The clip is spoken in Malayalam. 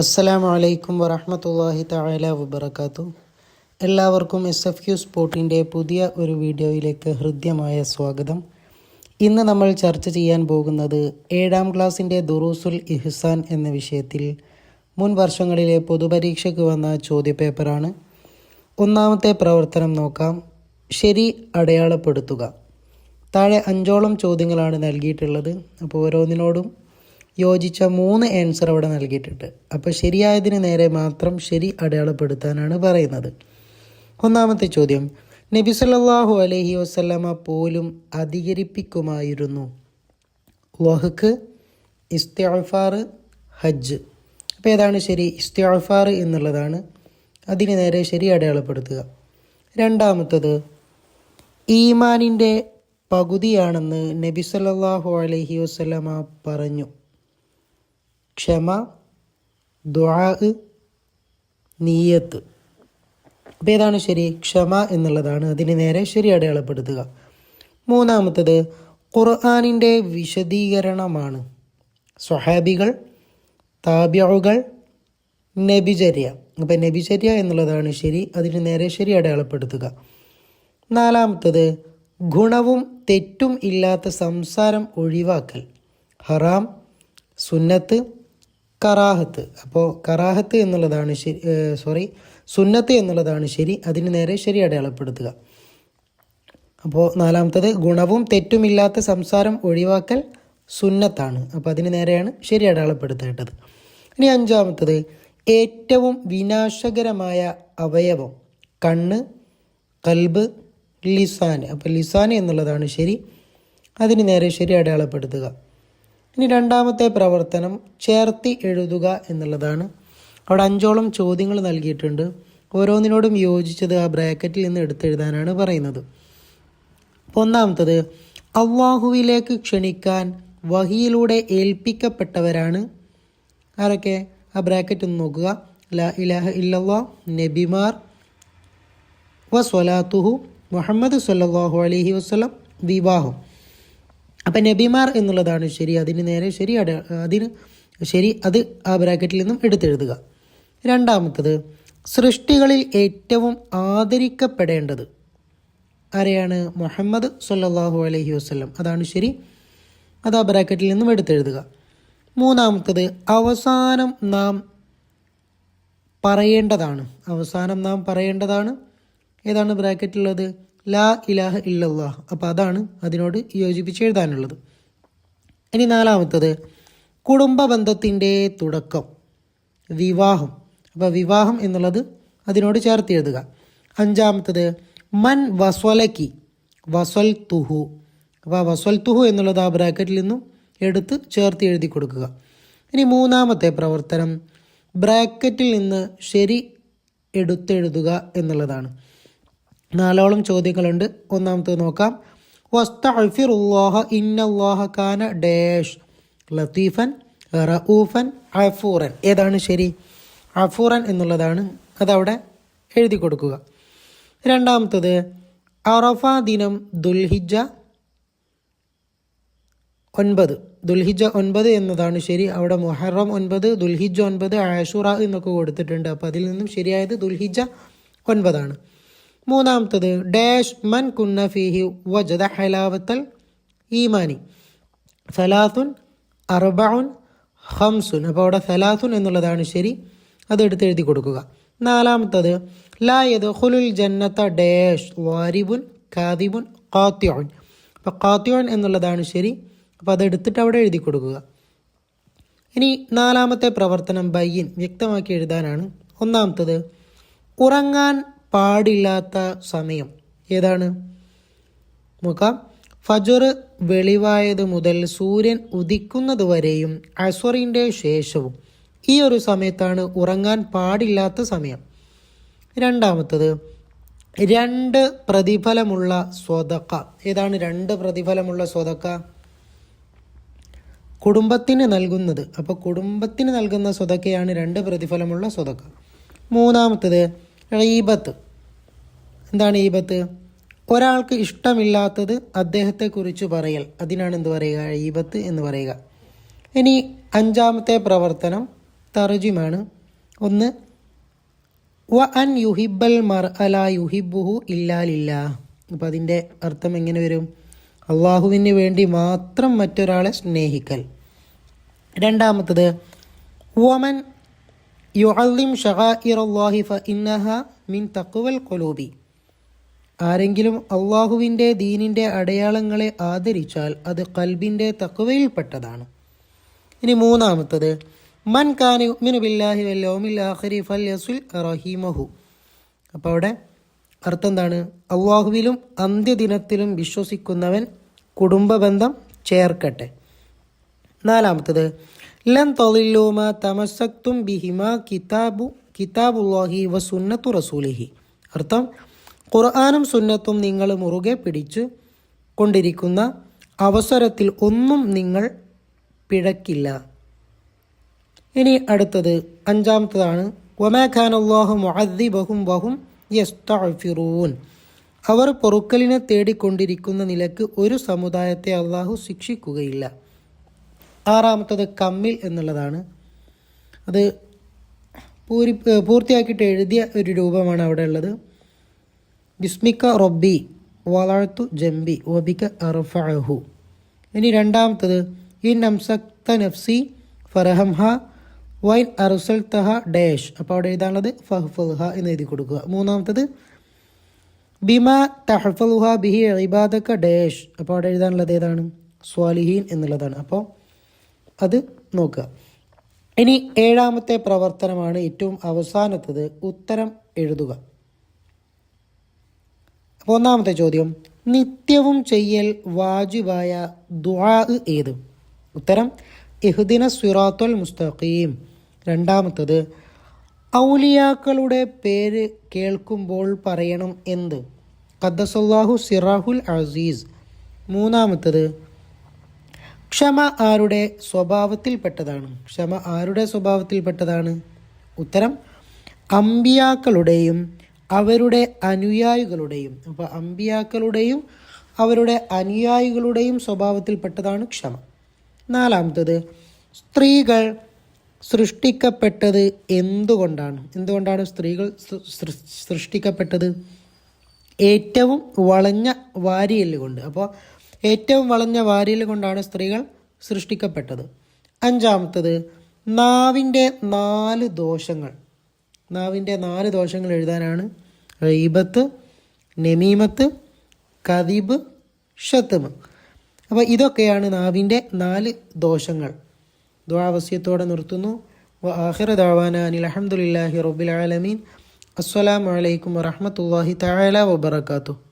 അസ്സലാമു വലൈക്കും വറഹമത്തല്ലാഹി തആല വബറകാതുഹു. എല്ലാവർക്കും എസ് എഫ് ക്യു സ്പോർട്ടിന്റെ പുതിയ ഒരു വീഡിയോയിലേക്ക് ഹൃദ്യമായ സ്വാഗതം. ഇന്ന് നമ്മൾ ചർച്ച ചെയ്യാൻ പോകുന്നത് ഏഴാം ക്ലാസ്സിന്റെ ദുറൂസുൽ ഇഹ്സാൻ എന്ന വിഷയത്തിൽ. മുൻ വർഷങ്ങളിലെ പൊതുപരീക്ഷയ്ക്ക് വന്ന ചോദ്യപേപ്പറാണ്. ഒന്നാമത്തെ പ്രവർത്തനം നോക്കാം. ശരി അടയാളപ്പെടുത്തുക. താഴെ അഞ്ചോളം ചോദ്യങ്ങളാണ് നൽകിയിട്ടുള്ളത്. അപ്പോൾ ഓരോന്നിനോടും യോജിച്ച മൂന്ന് ആൻസർ അവിടെ നൽകിയിട്ടുണ്ട്. അപ്പോൾ ശരിയായതിന് നേരെ മാത്രം ശരി അടയാളപ്പെടുത്താനാണ് പറയുന്നത്. ഒന്നാമത്തെ ചോദ്യം. നബി സല്ലാഹു അലഹി വസ്ലമ പോലും അധികരിപ്പിക്കുമായിരുന്നു വഹക്ക് ഇസ്തിഅഫാർ ഹജ്ജ്. അപ്പോൾ ഏതാണ് ശരി? ഇസ്തിഅഫാർ എന്നുള്ളതാണ്. അതിന് നേരെ ശരി അടയാളപ്പെടുത്തുക. രണ്ടാമത്തത് ഈമാനിന്റെ പകുതിയാണെന്ന് നബി സല്ലാഹു അലഹി വസ്ലമ പറഞ്ഞു. ക്ഷമ ദുആ നീയത്ത്. അപ്പോൾ ഏതാണ് ശരി? ക്ഷമ എന്നുള്ളതാണ് അതിന് നേരെ ശരി അടയാളപ്പെടുത്തുക. മൂന്നാമത്തത് ഖുർആാനിന്റെ വിശദീകരണമാണ്. സ്വഹാബികൾ താബ്യകൾ നബിചര്യ. അപ്പം നബിചര്യ എന്നുള്ളതാണ് ശരി അതിന് നേരെ ശരി അടയാളപ്പെടുത്തുക. നാലാമത്തത് ഗുണവും തെറ്റും ഇല്ലാത്ത സംസാരം ഒഴിവാക്കൽ. ഹറാം സുന്നത്ത് കറാഹത്ത്. അപ്പോൾ കറാഹത്ത് എന്നുള്ളതാണ് ശരി സോറി സുന്നത്ത് എന്നുള്ളതാണ് ശരി അതിന് നേരെ ശരി അടയാളപ്പെടുത്തുക. അപ്പോൾ നാലാമത്തത് ഗുണവും തെറ്റുമില്ലാത്ത സംസാരം ഒഴിവാക്കൽ സുന്നത്താണ്. അപ്പോൾ അതിന് നേരെയാണ് ശരി അടയാളപ്പെടുത്തേണ്ടത്. ഇനി അഞ്ചാമത്തത് ഏറ്റവും വിനാശകരമായ അവയവം കണ്ണ് കൽബ് ലിസാൻ. അപ്പോൾ ലിസാൻ എന്നുള്ളതാണ് ശരി അതിന് നേരെ ശരി അടയാളപ്പെടുത്തുക. ഇനി രണ്ടാമത്തെ പ്രവർത്തനം ചേർത്തി എഴുതുക എന്നുള്ളതാണ്. അവിടെ അഞ്ചോളം ചോദ്യങ്ങൾ നൽകിയിട്ടുണ്ട്. ഓരോന്നിനോടും യോജിച്ചത് ആ ബ്രാക്കറ്റിൽ നിന്ന് എടുത്തെഴുതാനാണ് പറയുന്നത്. ഒന്നാമത്തത് അള്ളാഹുവിലേക്ക് ക്ഷണിക്കാൻ വഹിയിലൂടെ ഏൽപ്പിക്കപ്പെട്ടവരാണ് ആരൊക്കെ? ആ ബ്രാക്കറ്റ് ഒന്ന് നോക്കുക. ലാ ഇലാഹ ഇല്ലല്ലാ നബിമാർ വ സ്വലാത്തുഹു മുഹമ്മദ് സല്ലാഹു അലഹി വസ്ലം വിവാഹം. അപ്പം നബിമാർ എന്നുള്ളതാണ് ശരി. അതിന് നേരെ ശരി അട അതിന് ശരി അത് ആ ബ്രാക്കറ്റിൽ നിന്നും എടുത്തെഴുതുക. രണ്ടാമത്തത് സൃഷ്ടികളിൽ ഏറ്റവും ആദരിക്കപ്പെടേണ്ടത് ആരെയാണ്? മുഹമ്മദ് സല്ലാഹു അലഹി വസ്ലം അതാണ് ശരി. അത് ആ ബ്രാക്കറ്റിൽ നിന്നും എടുത്തെഴുതുക. മൂന്നാമത്തത് അവസാനം നാം പറയേണ്ടതാണ്. അവസാനം നാം പറയേണ്ടതാണ്. ഏതാണ് ബ്രാക്കറ്റിലുള്ളത് ലാ ഇലാഹ ഇല്ലല്ലാഹ്. അപ്പോൾ അതാണ് അതിനോട് യോജിപ്പിച്ച് എഴുതാനുള്ളത്. ഇനി നാലാമത്തത് കുടുംബ ബന്ധത്തിന്റെ തുടക്കം വിവാഹം. അപ്പോൾ വിവാഹം എന്നുള്ളത് അതിനോട് ചേർത്ത് എഴുതുക. അഞ്ചാമത്തത് മൻ വസ്വലക്കി വസ്വൽ തുഹു അപ്പോൾ വസ്വൽ തുഹു എന്നുള്ളത് ആ ബ്രാക്കറ്റിൽ നിന്നും എടുത്ത് ചേർത്ത് എഴുതി കൊടുക്കുക. ഇനി മൂന്നാമത്തെ പ്രവർത്തനം ബ്രാക്കറ്റിൽ നിന്ന് ശരി എടുത്തെഴുതുക എന്നുള്ളതാണ്. നാലോളം ചോദ്യങ്ങളുണ്ട്. ഒന്നാമത്തെ നോക്കാം. വസ്തഅഫിറുല്ലാഹ ഇന്നല്ലാഹ കാന ഡേഷ്. ലത്തീഫൻ റഊഫൻ അഫൂറൻ. ഏതാണ് ശരി? അഫൂറൻ എന്നുള്ളതാണ് അതവിടെ എഴുതി കൊടുക്കുക. രണ്ടാമത്തത് അറഫ ദിനം ദുൽഹിജ ഒൻപത്. ദുൽഹിജ ഒൻപത് എന്നതാണ് ശരി. അവിടെ മുഹറം ഒൻപത് ദുൽഹിജ ഒൻപത് ആഷുറ എന്നൊക്കെ കൊടുത്തിട്ടുണ്ട്. അപ്പോൾ അതിൽ നിന്നും ശരിയായത് ദുൽഹിജ ഒൻപതാണ്. മൂന്നാമത്തത് ഡാഷ് മൻ കുന്ന ഫിഹി വജദ ഹലാവത്തൽ ഈമാനി. സലാത്തുൻ അർബഉൻ ഹംസുൻ അപ്പോൾ അവിടെ സലാത്തുൻ എന്നുള്ളതാണ് ശരി. അതെടുത്ത് എഴുതി കൊടുക്കുക. നാലാമത്തത് ലായത് ഹുലുൽ ജന്നത്ത ഡാഷ് വാരിബുൻ കാദിബുൻ കാത്യോൺ അപ്പോൾ കാത്യോൺ എന്നുള്ളതാണ് ശരി. അപ്പോൾ അതെടുത്തിട്ട് അവിടെ എഴുതി കൊടുക്കുക. ഇനി നാലാമത്തെ പ്രവർത്തനം ബയ്യൻ വ്യക്തമാക്കി എഴുതാനാണ്. ഒന്നാമത്തത് ഉറങ്ങാൻ പാടില്ലാത്ത സമയം. ഏതാണ്? നോക്കാം ഫജർ വെളിവായത് മുതൽ സൂര്യൻ ഉദിക്കുന്നത് വരെയും അസ്വറിന്റെ ശേഷവും. ഈ ഒരു സമയത്താണ് ഉറങ്ങാൻ പാടില്ലാത്ത സമയം. രണ്ടാമത്തത് രണ്ട് പ്രതിഫലമുള്ള സ്വതക്ക. ഏതാണ് രണ്ട് പ്രതിഫലമുള്ള സ്വതക്ക? കുടുംബത്തിന് നൽകുന്നത്. അപ്പോൾ കുടുംബത്തിന് നൽകുന്ന സ്വതക്കയാണ് രണ്ട് പ്രതിഫലമുള്ള സ്വതക്ക. മൂന്നാമത്തത് ഈബത്ത്. എന്താണ് ഈബത്ത്? ഒരാൾക്ക് ഇഷ്ടമില്ലാത്തത് അദ്ദേഹത്തെക്കുറിച്ച് പറയൽ. അതിനാണ് എന്ത് പറയുക? ഈബത്ത് എന്ന് പറയുക. ഇനി അഞ്ചാമത്തെ പ്രവർത്തനം തർജിമാണ് ഒന്ന് വ അൻ യുഹിബൽ മർ അല യുഹിബുഹു ഇല്ലാലില്ല അപ്പം അതിന്റെ അർത്ഥം എങ്ങനെ വരും? അള്ളാഹുവിന് വേണ്ടി മാത്രം മറ്റൊരാളെ സ്നേഹിക്കൽ. രണ്ടാമത്തത് വമൻ യുഅല്ലിം ഷഹാഇറല്ലാഹി ഫ ഇന്നഹ മിൻ തക്കുവൽ കൊലൂബി ആരെങ്കിലും അള്ളാഹുവിന്റെ ദീനിന്റെ അടയാളങ്ങളെ ആദരിച്ചാൽ അത് കൽബിന്റെ തക്കുവയിൽപ്പെട്ടതാണ് ഇനി മൂന്നാമത്തത് മൻ കാന ബില്ലാഹി വൽ യൗമിൽ ആഖിരി ഫൽയസുൽ റഹീമഹു. അപ്പോൾ അവിടെ അർത്ഥം എന്താണ് അള്ളാഹുവിലും അന്ത്യദിനത്തിലും വിശ്വസിക്കുന്നവൻ കുടുംബബന്ധം ചേർക്കട്ടെ. നാലാമത്തത് ലൻ തൊളില്ലോമ തമസക്തും ബിഹിമ കിതാബു കിതാബുല്ലാഹി വ സുന്നത്തു റസൂലിഹി അർത്ഥം ഖുർആാനും സുന്നത്തും നിങ്ങൾ മുറുകെ പിടിച്ചു കൊണ്ടിരിക്കുന്ന അവസരത്തിൽ ഒന്നും നിങ്ങൾ പിഴക്കില്ല. ഇനി അടുത്തത് അഞ്ചാമത്തതാണ് ഒമാ ഖാൻ അള്ളാഹു മുഅദ്ദിബഹും വഹും യസ്തഅഫിറൂൻ അവർ പൊറുക്കലിനെ തേടിക്കൊണ്ടിരിക്കുന്ന നിലയ്ക്ക് ഒരു സമുദായത്തെ അള്ളാഹു ശിക്ഷിക്കുകയില്ല. ആറാമത്തത് കമ്മിൽ എന്നുള്ളതാണ്. അത് പൂരി പൂർത്തിയാക്കിയിട്ട് എഴുതിയ ഒരു രൂപമാണ് അവിടെ ഉള്ളത്. ബിസ്മിക്ക റൊബി വളർത്തു ജംബി ഒബിക്ക അർഫഹു ഇനി രണ്ടാമത്തത് ഇൻ അംസക്ത നഫ്സി ഫറഹംഹ വൈൻ അറുസൽ തഹ ഡേഷ്. അപ്പോൾ അവിടെ എഴുതാനുള്ളത് ഫഹ്ഫൽഹ എന്ന് എഴുതി കൊടുക്കുക. മൂന്നാമത്തത് ബിമ തഹഫലുഹ ബിഹി ഇബാദക്ക ഡേഷ്. അപ്പോൾ അവിടെ എഴുതാനുള്ളത് ഏതാണ്? സ്വാലിഹീൻ എന്നുള്ളതാണ്. അപ്പോൾ അത് നോക്കുക. ഇനി ഏഴാമത്തെ പ്രവർത്തനമാണ് ഏറ്റവും അവസാനത്തത്. ഉത്തരം എഴുതുക. അപ്പോൾ ഒന്നാമത്തെ ചോദ്യം. നിത്യവും ചെയ്യൽ വാജിബായ ദ്വാ ഏത്? ഉത്തരം ഇഹ്ദിന സിറാത്തുൽ മുസ്തഖീം. രണ്ടാമത്തത് ഔലിയാക്കളുടെ പേര് കേൾക്കുമ്പോൾ പറയണം എന്ത്? ഖദ്ദസല്ലാഹു സിറാഹുൽ അസീസ്. മൂന്നാമത്തത് ക്ഷമ ആരുടെ സ്വഭാവത്തിൽപ്പെട്ടതാണ്? ക്ഷമ ആരുടെ സ്വഭാവത്തിൽപ്പെട്ടതാണ്? ഉത്തരം അമ്പിയാക്കളുടെയും അവരുടെ അനുയായികളുടെയും. അപ്പോൾ അമ്പിയാക്കളുടെയും അവരുടെ അനുയായികളുടെയും സ്വഭാവത്തിൽപ്പെട്ടതാണ് ക്ഷമ. നാലാമത്തത് സ്ത്രീകൾ സൃഷ്ടിക്കപ്പെട്ടത് എന്തുകൊണ്ടാണ്? എന്തുകൊണ്ടാണ് സ്ത്രീകൾ സൃഷ്ടിക്കപ്പെട്ടത്? ഏറ്റവും വളഞ്ഞ വാരിയല്ലുകൊണ്ട്. അപ്പോൾ ഏറ്റവും വളഞ്ഞ വാരിൽ കൊണ്ടാണ് സ്ത്രീകൾ സൃഷ്ടിക്കപ്പെട്ടത്. അഞ്ചാമത്തത് നാവിന്റെ നാല് ദോഷങ്ങൾ. നാവിന്റെ നാല് ദോഷങ്ങൾ എഴുതാനാണ് റീബത്ത് നെമീമത്ത് കദീബ് ഷത്തമ്. അപ്പോൾ ഇതൊക്കെയാണ് നാവിന്റെ നാല് ദോഷങ്ങൾ. ദുരാവസ്യത്തോടെ നിർത്തുന്നു. ആഹിർ ആഖിറ ദഅവാന അനിൽ അൽഹംദുലില്ലാഹി റബ്ബിൽ ആലമീൻ. അസ്സലാമു അലൈക്കും വറഹ്മത്തുള്ളാഹി തആല വബറകാതുഹു.